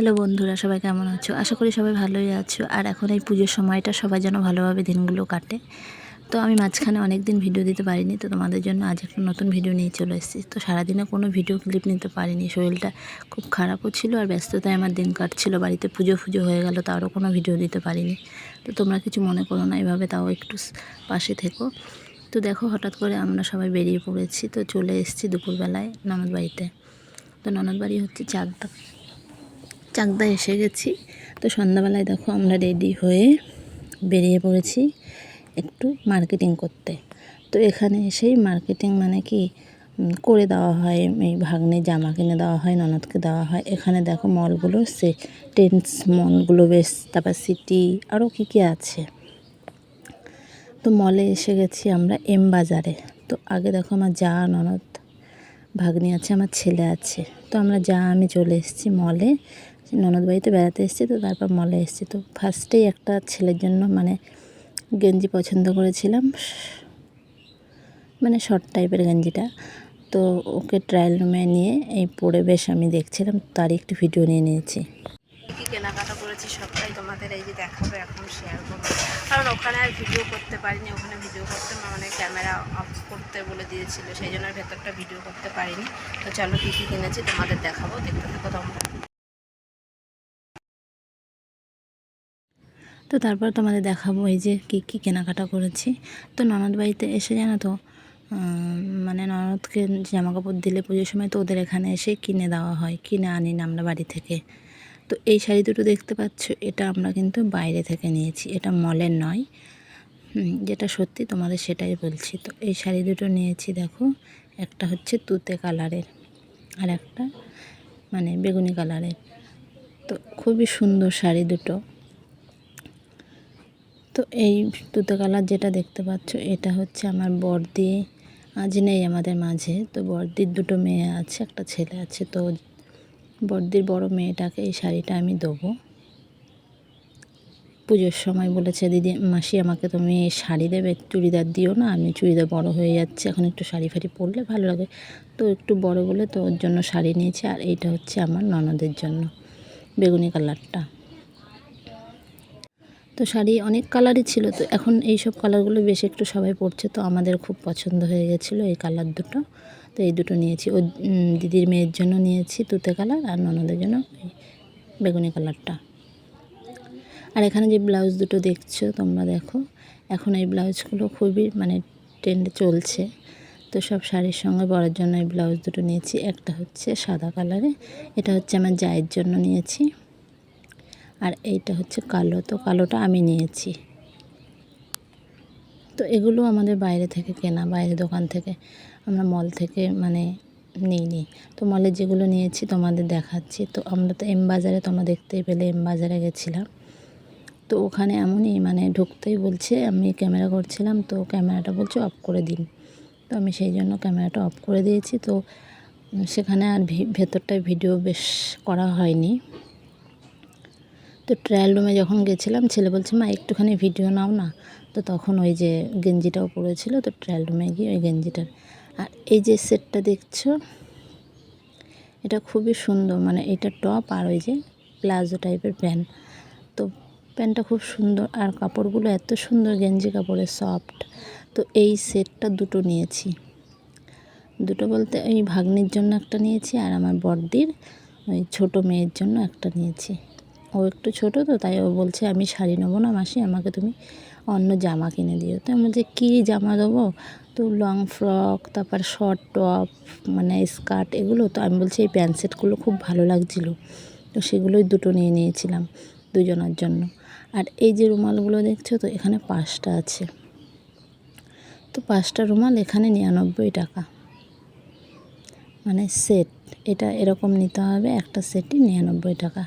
Hello বন্ধুরা, সবাই কেমন আছো? আশা করি সবাই ভালোই আছো। আর এখন এই পুজোর সময়টা সবাই যেন ভালোভাবে দিনগুলো কাটে। তো আমি মাঝখানে অনেক দিন ভিডিও দিতে পারিনি, তো তোমাদের জন্য আজ একটা নতুন ভিডিও নিয়ে চলে এসেছি। তো সারাদিনে কোনো ভিডিও ক্লিপ নিতে পারিনি, শরীরটা খুব খারাপও ছিল আর ব্যস্ততায় আমার দিন কাটছিল, বাড়িতে পুজো ফুজো হয়ে গেল তারও কোনো ভিডিও দিতে পারিনি। তো তোমরা কিছু মনে করো না, এভাবে তাও একটু পাশে থেকো। তো দেখো হঠাৎ করে আমরা সবাই বেরিয়ে পড়েছি, তো চলে এসেছি দুপুরবেলায় ননদ বাড়িতে তো ননদ বাড়ি হচ্ছে চাকদা। চাকদা এসে গেছি। তো সন্ধ্যাবেলায় দেখো আমরা রেডি হয়ে বেরিয়ে পড়েছি একটু মার্কেটিং করতে। তো এখানে এসেই মার্কেটিং মানে কি? করে দেওয়া হয়, এই ভাগ্নে জামা কিনে দেওয়া হয়, ননদকে দেওয়া হয়। এখানে দেখো মলগুলো সে টেন্স মলগুলো বেশ, তারপর সিটি আরও কী কী আছে। তো মলে এসে গেছি আমরা এম বাজারে। তো আগে দেখো আমার যা, ননদ, ভাগ্নি আছে, আমার ছেলে আছে। তো আমরা যা, আমি চলে এসেছি মলে ননদ বাড়িতে বেড়াতে এসেছি তো, তারপর মলে এসেছি। তো ফার্স্টেই একটা ছেলের জন্য মানে গেঞ্জি পছন্দ করেছিলাম। মানে শর্ট টাইপের গেঞ্জিটা। তো ওকে ট্রায়াল রুমে নিয়ে এই পরে বেশ আমি দেখছিলাম, তারই একটু ভিডিও নিয়ে নিয়েছি। কেনাকাটা করেছি সবটাই তোমাদের এই যে দেখাবো, এখন শেয়ার করব। কারণ ওখানে আর ভিডিও করতে পারিনি, ওখানে ভিডিও করতে মানে ক্যামেরা অফ করতে বলে দিয়েছিল, সেই জন্য ভেতরটা ভিডিও করতে পারিনি। তো চলো কী কী কিনেছি তোমাদের দেখাবো, দেখতে থাকো তোমরা তো তারপর তোমাদের দেখাবো এই যে কী কী কেনাকাটা করেছি। তো ননদ বাড়িতে এসে জানো তো মানে ননদকে জামা কাপড় দিলে পুজোর সময় তো ওদের এখানে এসে কিনে দেওয়া হয়, কিনে আনি না আমরা বাড়ি থেকে। তো এই শাড়ি দুটো দেখতে পাচ্ছ, এটা আমরা কিন্তু বাইরে থেকে নিয়েছি, এটা মলের নয়। যেটা সত্যি তোমাদের সেটাই বলছি। তো এই শাড়ি দুটো নিয়েছি দেখো, একটা হচ্ছে তুতে কালারের আর একটা মানে বেগুনি কালারের। তো খুবই সুন্দর শাড়ি দুটো। তো এই তুতো কালার যেটা দেখতে পাচ্ছ, এটা হচ্ছে আমার বর্দি, আজ নেই আমাদের মাঝে। তো বর্দির দুটো মেয়ে আছে, একটা ছেলে আছে, তো বর্দির বড় মেয়েটাকে এই শাড়িটা আমি দেবো। পুজোর সময় বলেছে, দিদি, মাসি, আমাকে তুমি শাড়ি দেবে চুড়িদার দিও না, আমি চুড়িদার বড় হয়ে যাচ্ছে, এখন একটু শাড়ি ফাড়ি পরলে ভালো লাগে। তো একটু বড় বলে তো ওর জন্য শাড়ি নিয়েছি, আর এইটা হচ্ছে আমার ননদের জন্য, বেগুনি কালারটা। তো শাড়ি অনেক কালারই ছিল, তো এখন এই সব কালারগুলো বেশি একটু সবাই পরছে, তো আমাদের খুব পছন্দ হয়ে গেছিল এই কালার দুটো, তো এই দুটো নিয়েছি। ও দিদির মেয়ের জন্য নিয়েছি তুতে কালার আর ননদের জন্য বেগুনি কালারটা। আর এখানে যে ব্লাউজ দুটো দেখছ তোমরা দেখো, এখন এই ব্লাউজগুলো খুবই মানে ট্রেন্ডে চলছে, তো সব শাড়ির সঙ্গে পরার জন্য এই ব্লাউজ দুটো নিয়েছি, একটা হচ্ছে সাদা কালারে, এটা হচ্ছে আমার জায়ের জন্য নিয়েছি। আর এইটা হচ্ছে কালো, তো কালোটা আমি নিয়েছি। তো এগুলো আমাদের বাইরে থেকে কেনা, বাইরে দোকান থেকে, আমরা মল থেকে মানে নিইনি তো মলে যেগুলো নিয়েছি তোমাদের দেখাচ্ছি। তো আমরা তো এম বাজারে, তোমরা দেখতেই পেলে, এম বাজারে গেছিলাম। তো ওখানে এমনই মানে ঢুকতেই বলছে, আমি ক্যামেরা করছিলাম, তো ক্যামেরাটা বলছে অফ করে দিন। তো আমি সেই জন্য ক্যামেরাটা অফ করে দিয়েছি। তো সেখানে আর ভেতরটায় ভিডিও বেশ করা হয়নি। তো ট্রায়াল রুমে যখন গেছিলাম, ছেলে বলছে, মা, একটুখানি ভিডিও নাও না। তো তখন ওই যে গেঞ্জিটাও পড়েছিল তো ট্রায়াল রুমে গিয়ে ওই গেঞ্জিটার। আর এই যে সেটটা দেখছ, এটা খুবই সুন্দর মানে এটা টপ আর ওই যে প্লাজো টাইপের প্যান্ট। তো প্যান্টটা খুব সুন্দর, আর কাপড়গুলো এত সুন্দর, গেঞ্জি কাপড়ের সফট তো এই সেটটা দুটো নিয়েছি। দুটো বলতে ওই ভাগ্নির জন্য একটা নিয়েছি, আর আমার বড়দির ওই ছোটো মেয়ের জন্য একটা নিয়েছি। ও একটু ছোট তো, তাই ও বলছে, আমি শাড়ি নেব না মাসি, আমাকে তুমি অন্য জামা কিনে দিও। তো আমি বলছি, কী জামা দেবো? তো লং ফ্রক, তারপর শর্ট টপ মানে স্কার্ট এগুলো তো আমি বলছি, এই প্যান্ট সেটগুলো খুব ভালো লাগছিল। তো সেগুলোই দুটো নিয়ে নিয়েছিলাম দুজনের জন্য। আর এই যে রুমালগুলো দেখছ তো, এখানে পাঁচটা আছে। তো পাঁচটা রুমাল এখানে নিরানব্বই টাকা। মানে সেট। এটা এরকম নিতে হবে, একটা সেটই নিরানব্বই টাকা।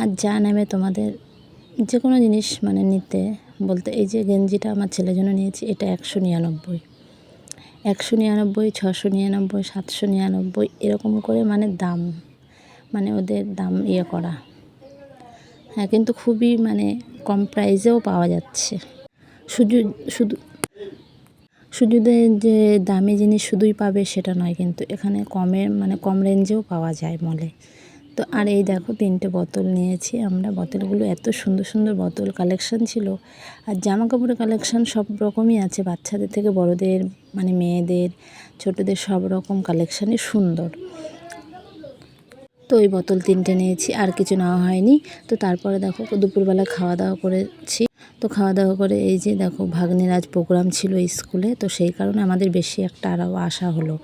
আর যা নেবে তোমাদের যে কোনো জিনিস মানে নিতে, বলতে এই যে গেঞ্জিটা আমার ছেলের জন্য নিয়েছি, এটা একশো নিরানব্বই। একশো নিরানব্বই, ছশো নিরানব্বই, সাতশো নিরানব্বই, এরকম করে মানে দাম মানে ওদের দাম ইয়ে করা। হ্যাঁ কিন্তু খুবই মানে কম প্রাইসেও পাওয়া যাচ্ছে। শুধু শুধু শুধু যে- দামি জিনিস শুধুই পাবে সেটা নয় কিন্তু এখানে কমের মানে কম রেঞ্জেও পাওয়া যায় মলে তো আর এই দেখো তিনটে বোতল নিয়েছি আমরা। বোতলগুলো এত সুন্দর সুন্দর বোতল কালেকশন ছিল। আর জামা কাপড়ের কালেকশন সব রকমই আছে। বাচ্চাদের থেকে বড়দের মানে মেয়েদের, ছোটদের সব রকম কালেকশানই সুন্দর। তো ওই বোতল তিনটে নিয়েছি, আর কিছু নেওয়া হয়নি। তো তারপরে দেখো দুপুরবেলা খাওয়া দাওয়া করেছি। তো খাওয়া দাওয়া করে এই যে দেখো ভাগ্নের আজ প্রোগ্রাম ছিল স্কুলে, তো সেই কারণে আমাদের বেশি একটা আরও আশা হলো।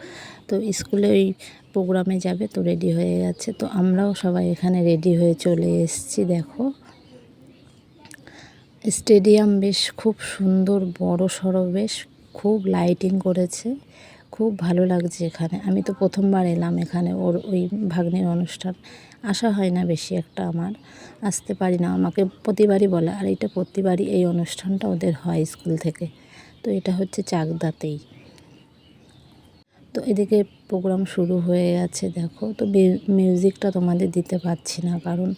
তো স্কুলে ওই প্রোগ্রামে যাবে তো রেডি হয়ে গেছে, তো আমরাও সবাই এখানে রেডি হয়ে চলে এসেছি, দেখো। স্টেডিয়াম বেশ খুব সুন্দর বড় সড়ো বেশ, খুব লাইটিং করেছে। খুব ভালো লাগছে এখানে। আমি তো প্রথমবার এলাম এখানে ওর ওই ভাগ্নের অনুষ্ঠান। আসা হয় না বেশি একটা আমার। আসতে পারি না। আমাকে প্রতিবারই বলে, আর, এটা প্রতিবারই এই অনুষ্ঠানটা ওদের হয় স্কুল থেকে। তো এটা হচ্ছে চাকদাতেই। তো এদিকে প্রোগ্রাম শুরু হয়ে গেছে, দেখো। তো মিউজিকটা তোমাদের দিতে পারছি না কারণ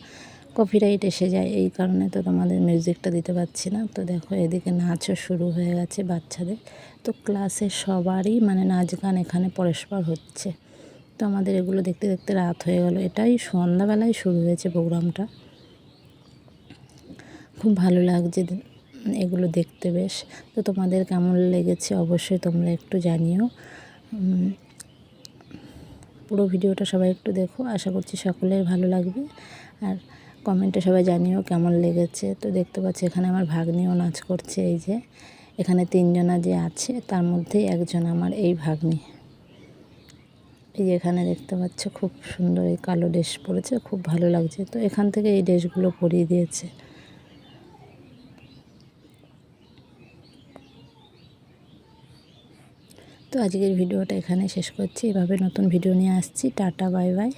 কপিরাইট এসে যায়, এই কারণে তো তোমাদের মিউজিকটা দিতে পারছি না। তো দেখো, এদিকে নাচও শুরু হয়ে গেছে বাচ্চাদের। তো ক্লাসে সবারই মানে নাচ গান এখানে পরস্পর হচ্ছে। তো আমাদের এগুলো দেখতে দেখতে রাত হয়ে গেল। এটাই সন্ধ্যাবেলায় শুরু হয়েছে প্রোগ্রামটা খুব ভালো লাগছে এগুলো দেখতে বেশ। তো তোমাদের কেমন লেগেছে অবশ্যই তোমরা একটু জানিও। পুরো ভিডিওটা সবাই একটু দেখো। আশা করছি সকলের ভালো লাগবে। আর কমেন্টে সবাই জানিও কেমন লেগেছে। তো দেখতে পাচ্ছি এখানে আমার ভাগ্নিও নাচ করছে এই যে। এখানে তিনজনা যে আছে, তার মধ্যেই একজন আমার এই ভাগ্নি। এই যে এখানে দেখতে পাচ্ছ খুব সুন্দর এই কালো ড্রেস পরেছে, খুব ভালো লাগছে। তো এখান থেকে এই ড্রেসগুলো পরিয়ে দিয়েছে। তো আজকের ভিডিওটা এখানে শেষ করছি। এভাবে নতুন ভিডিও নিয়ে আসছি। Tata, bye bye.